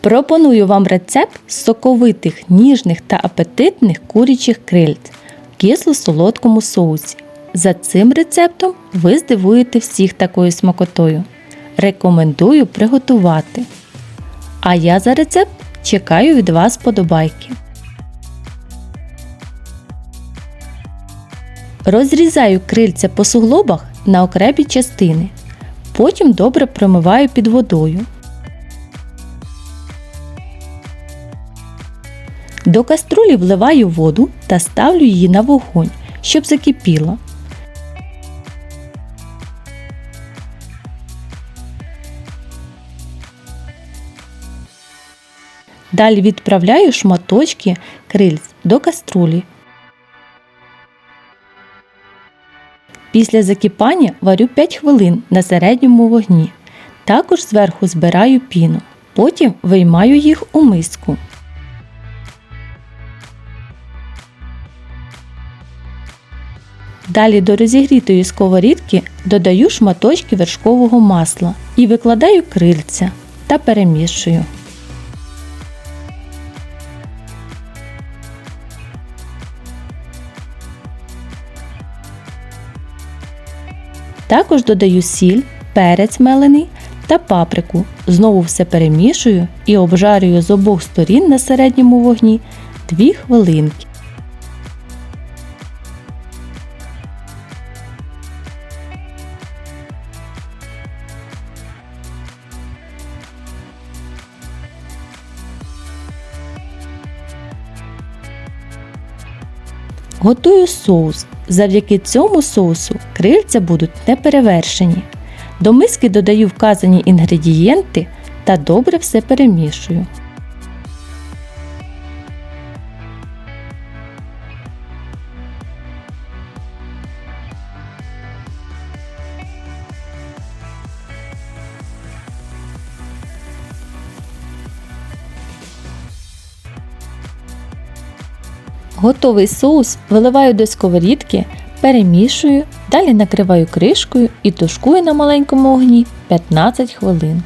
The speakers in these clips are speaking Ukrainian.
Пропоную вам рецепт соковитих, ніжних та апетитних курячих крильць в кисло-солодкому соусі. За цим рецептом ви здивуєте всіх такою смакотою. Рекомендую приготувати. А я за рецепт чекаю від вас подобайки. Розрізаю крильця по суглобах на окремі частини. Потім добре промиваю під водою. До каструлі вливаю воду та ставлю її на вогонь, щоб закипіла. Далі відправляю шматочки крильць до каструлі. Після закипання варю 5 хвилин на середньому вогні. Також зверху збираю піну. Потім виймаю їх у миску. Далі до розігрітої сковорідки додаю шматочки вершкового масла і викладаю крильця та перемішую. Також додаю сіль, перець мелений та паприку. Знову все перемішую і обжарюю з обох сторін на середньому вогні 2 хвилинки. Готую соус. Завдяки цьому соусу крильця будуть неперевершені. До миски додаю вказані інгредієнти та добре все перемішую. Готовий соус виливаю до сковорідки, перемішую, далі накриваю кришкою і тушкую на маленькому огні 15 хвилин.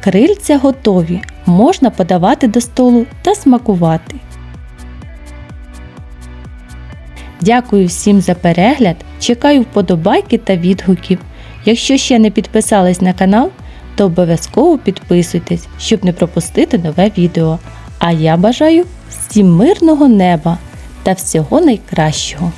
Крильця готові, можна подавати до столу та смакувати. Дякую всім за перегляд, чекаю вподобайки та відгуків. Якщо ще не підписались на канал, то обов'язково підписуйтесь, щоб не пропустити нове відео. А я бажаю всім мирного неба та всього найкращого!